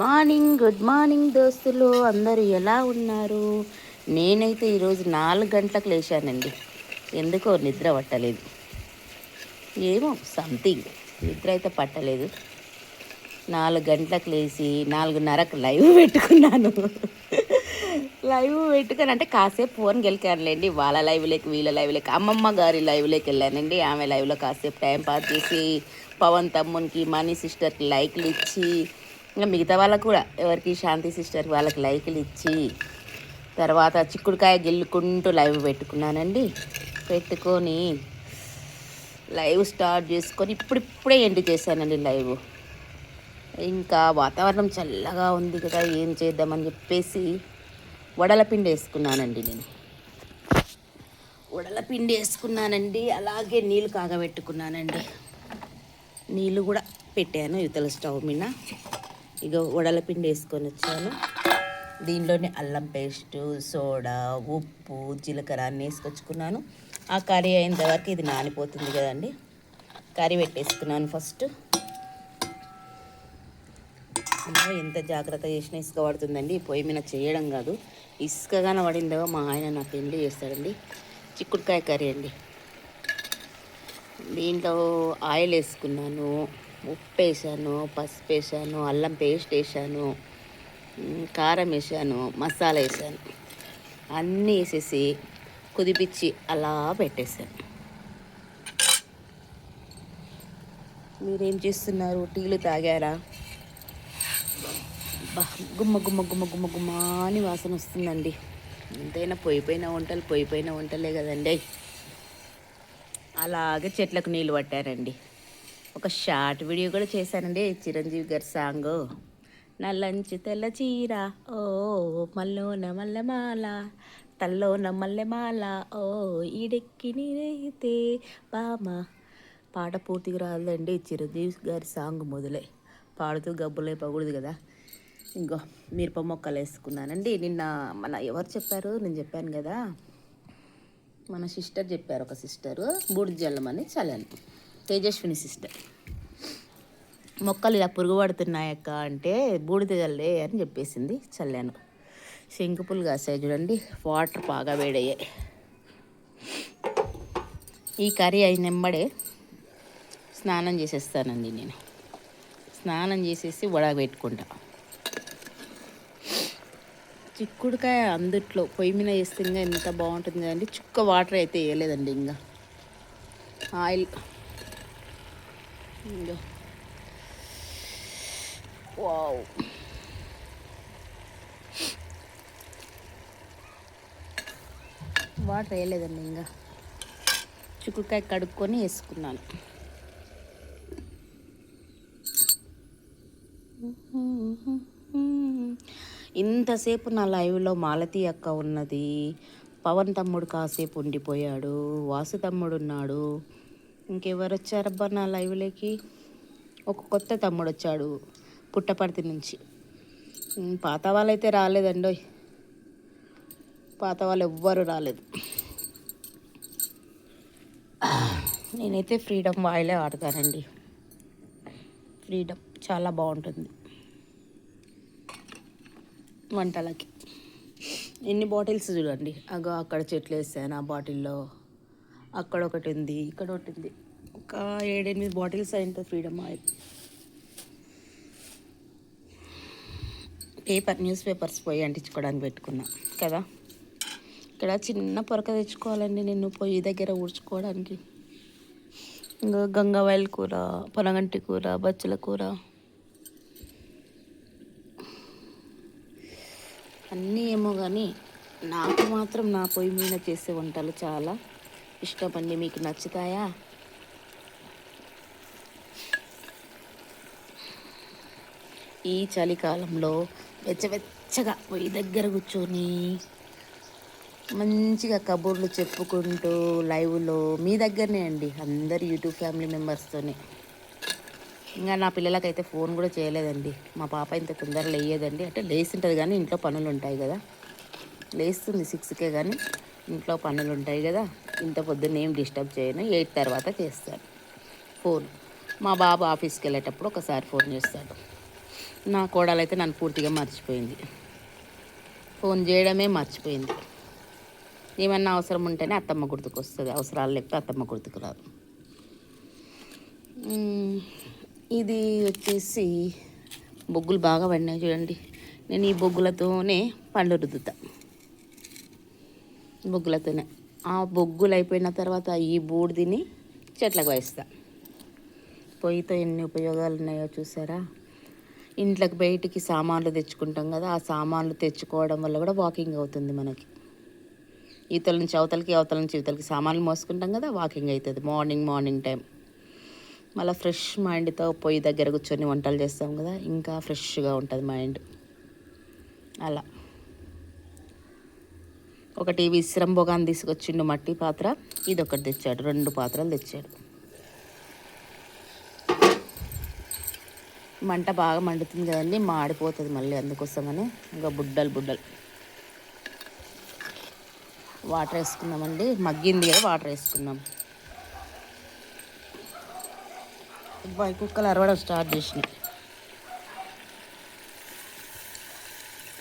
Morning good morning దోస్తులు. అందరూ ఎలా ఉన్నారు? నేనైతే ఈరోజు నాలుగు గంటలకు లేచానండి. ఎందుకో నిద్ర పట్టలేదు. ఏమో సంథింగ్ నిద్ర అయితే పట్టలేదు. నాలుగు గంటలకు లేచి నాలుగున్నరకు లైవ్ పెట్టుకున్నాను. లైవ్ పెట్టుకొని అంటే కాసేపు ఫోన్ గెలికానులేండి. వాళ్ళ లైవ్లోకి వీళ్ళ లైవ్లోకి అమ్మమ్మ గారి లైవ్లోకి వెళ్ళానండి. ఆమె లైవ్లో కాసేపు టైం పాస్ చేసి పవన్ తమ్మునికి మనీ సిస్టర్కి లైక్లు ఇచ్చి ఇంకా మిగతా వాళ్ళకు కూడా ఎవరికి శాంతి సిస్టర్ వాళ్ళకి లైక్లు ఇచ్చి తర్వాత చిక్కుడుకాయ గిల్లుకుంటూ లైవ్ పెట్టుకున్నానండి. పెట్టుకొని లైవ్ స్టార్ట్ చేసుకొని ఇప్పుడిప్పుడే ఎండ్ చేశానండి లైవ్. ఇంకా వాతావరణం చల్లగా ఉంది కదా ఏం చేద్దామని చెప్పేసి వడల పిండి వేసుకున్నానండి నేను. వడల పిండి వేసుకున్నానండి అలాగే నీళ్ళు కాగబెట్టుకున్నానండి. నీళ్ళు కూడా పెట్టాను యువతల స్టవ్ మీద. ఇక వడల పిండి వేసుకొని వచ్చాను. దీనిలోనే అల్లం పేస్టు సోడా ఉప్పు జీలకర్ర అన్నీ వేసుకొచ్చుకున్నాను. ఆ కర్రీ అయిన ఇది నానిపోతుంది కదండి. కర్రీ పెట్టేసుకున్నాను ఫస్ట్. అమ్మో ఎంత జాగ్రత్త చేసినా ఇసుక పడుతుందండి. పొయ్యి మీద చేయడం కాదు. ఇసుకగానే పడిందో మా ఆయన నా పెళ్ళి చేస్తాడండి. చిక్కుడుకాయ కర్రీ అండి. దీంట్లో ఆయిల్ వేసుకున్నాను. ఉప్పు వేసాను పసుపు వేసాను అల్లం పేస్ట్ వేసాను కారం వేసాను మసాలా వేసాను. అన్నీ వేసేసి కుదిపించి అలా పెట్టేశాను. మీరేం చేస్తున్నారు? టీలు తాగారా? బా గుమ్మ గుమ్మ గుమ్మ గుమ్మ గుమ్మ అని వాసన వస్తుందండి. ఎంతైనా పోయిపోయిన వంటలు పోయిపోయిన వంటలే కదండి. అలాగే చెట్లకు నీళ్ళు పట్టారండి. ఒక షార్ట్ వీడియో కూడా చేశానండి. చిరంజీవి గారి సాంగ్. నల్లంచు తెల్ల చీర ఓ మల్లోన మల్లెమాల తల్లోన మల్లెమాల ఓ ఈడెక్కి నీరైతే బామ. పాట పూర్తిగా రాదండి చిరంజీవి గారి సాంగ్ మొదలై. పాడుతూ గబ్బులై పగూడదు కదా. ఇంకో మిరప మొక్కలు వేసుకున్నానండి. నిన్న మన ఎవరు చెప్పారు? నేను చెప్పాను కదా. మన సిస్టర్ చెప్పారు ఒక సిస్టరు. బూడిద జల్లమని చల్లాను. తేజస్విని సిస్టర్ మొక్కలు ఇలా పురుగు పడుతున్నాయక్క అంటే బూడిద చల్లే అని చెప్పేసింది చల్లాను. శంకుపులు కాసాయి చూడండి వాటర్ బాగా వేడయ్యాయి. ఈ కర్రీ అయిన వెంబడే స్నానం చేసేస్తానండి నేను. స్నానం చేసేసి వడగ పెట్టుకుంటా. చిక్కుడుకాయ అందుట్లో పొయ్యి మీద వేస్తే ఇంకా ఎంత బాగుంటుంది కదండి చుక్క వాటర్ అయితే వేయలేదండి ఇంకా. ఆయిల్ ఇంకా వావ్ వాటర్ వేయలేదండి ఇంకా. చిక్కుడుకాయ కడుక్కొని వేసుకున్నాను. ఇంతసేపు నా లైవ్లో మాలతి అక్క ఉన్నది. పవన్ తమ్ముడు కాసేపు ఉండిపోయాడు. వాసు తమ్ముడు ఉన్నాడు. ఇంకెవరు వచ్చారబ్బా నా లైవ్లోకి? ఒక కొత్త తమ్ముడు వచ్చాడు పుట్టపర్తి నుంచి. పాత వాళ్ళైతే రాలేదండి పాత వాళ్ళు ఎవ్వరు రాలేదు. నేనైతే ఫ్రీడమ్ వాయిలే ఆడతానండి. ఫ్రీడమ్ చాలా బాగుంటుంది. వంటలకి. ఎన్ని బాటిల్స్ చూడండి. అగో అక్కడ చెట్లు వేసాను ఆ బాటిల్లో. అక్కడ ఒకటి ఉంది ఇక్కడ ఒకటి ఉంది ఒక ఏడెనిమిది bottles అయింటుంది Freedom oil. Paper news papers పోయి అంటించుకోవడానికి పెట్టుకున్నా కదా? ఇక్కడ చిన్న పొరక తెచ్చుకోవాలండి నేను పొయ్యి దగ్గర ఊడ్చుకోవడానికి. ఇంకా గంగావాయిల్ కూర పొనగంటి కూర బచ్చల కూర. అన్నీ ఏమో కానీ నాకు మాత్రం నా పొయ్యి మీద చేసే వంటలు చాలా ఇష్టమండి మీకు నచ్చుతాయా? ఈ చలికాలంలో వెచ్చవెచ్చగా పొయ్యి దగ్గర కూర్చొని మంచిగా కబుర్లు చెప్పుకుంటూ లైవ్లో మీ దగ్గరనే అండి అందరు యూట్యూబ్ ఫ్యామిలీ మెంబర్స్తోనే. ఇంకా నా పిల్లలకైతే ఫోన్ కూడా చేయలేదండి. మా పాప ఇంత తొందరగా లేయదండి. అంటే లేస్తుంటుంది కానీ ఇంట్లో పనులు ఉంటాయి కదా. లేస్తుంది సిక్స్కే కానీ. ఇంట్లో పనులు ఉంటాయి కదా ఇంత పొద్దున్న ఏం డిస్టర్బ్ చేయను. ఎయిట్ తర్వాత చేస్తాను ఫోన్. మా బాబు ఆఫీస్కి వెళ్ళేటప్పుడు ఒకసారి ఫోన్ చేస్తాడు. నా కోడలైతే నన్ను పూర్తిగా మర్చిపోయింది. ఫోన్ చేయడమే మర్చిపోయింది. ఏమన్నా అవసరం ఉంటేనే అత్తమ్మ గుర్తుకు వస్తుంది అవసరాలు లేకపోతే అత్తమ్మ గుర్తుకు రాదు. ఇది వచ్చేసి బొగ్గులు బాగా పడినాయి చూడండి. నేను ఈ బొగ్గులతోనే పళ్ళు రుద్దుతాను బొగ్గులతోనే. ఆ బొగ్గులు అయిపోయిన తర్వాత ఈ బూడిదిని చెట్లకు వేస్తా. పొయ్యితో ఎన్ని ఉపయోగాలు ఉన్నాయో చూసారా? ఇంట్లోకి బయటికి సామాన్లు తెచ్చుకుంటాం కదా ఆ సామాన్లు తెచ్చుకోవడం వల్ల కూడా వాకింగ్ అవుతుంది మనకి. ఈతల నుంచి అవతలకి అవతల నుంచి ఇవతలకి సామాన్లు మోసుకుంటాం కదా వాకింగ్ అవుతుంది. Morning morning time. మళ్ళీ ఫ్రెష్ మైండ్తో పొయ్యి దగ్గర కూర్చొని వంటలు చేస్తాం కదా ఇంకా ఫ్రెష్గా ఉంటుంది మైండ్. అలా. ఒకటి విశ్రం భోగాన్ని తీసుకొచ్చిండు మట్టి పాత్ర. ఇది ఒకటి తెచ్చాడు రెండు పాత్రలు తెచ్చాడు. మంట బాగా మండుతుంది కదండి మాడిపోతుంది మళ్ళీ అందుకోసమని ఇంకా బుడ్డలు బుడ్డలు. వాటర్ వేసుకుందామండి మగ్గింది కదా వాటర్ వేసుకుందాం. బాయ్ కుక్కలు అరవడం స్టార్ట్ చేసినాయి.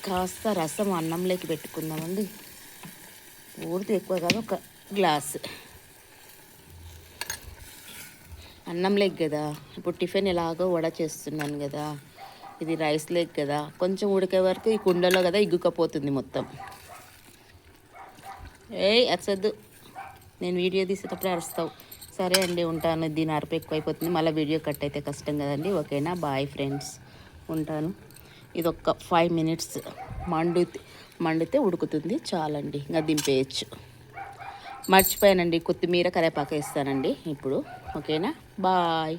కాస్త రసం అన్నంలోకి పెట్టుకుందామండి. పూర్తి ఎక్కువ కాదు ఒక గ్లాస్. అన్నం లెగ్ కదా. ఇప్పుడు టిఫిన్ ఎలాగో వడ చేస్తున్నాను కదా. ఇది రైస్ లెగ్ కదా. కొంచెం ఉడికే వరకు ఈ కుండలో కదా ఇగ్గుకపోతుంది మొత్తం. ఏయ్ అరసద్దు నేను వీడియో తీసేటప్పుడు అరుస్తావు. సరే అండి ఉంటాను. దీని అరపు ఎక్కువైపోతుంది. మళ్ళీ వీడియో కట్ అయితే కష్టం కదండి. ఓకేనా? Bye friends. ఉంటాను. ఇది ఒక ఫైవ్ మినిట్స్. మండు మండితే ఉడుకుతుంది. చాలండి. ఇంకా దింపేయచ్చు. మర్చిపోయానండి. కొత్తిమీర కరేపాకు వేస్తానండి. ఇప్పుడు. ఓకేనా? బాయ్.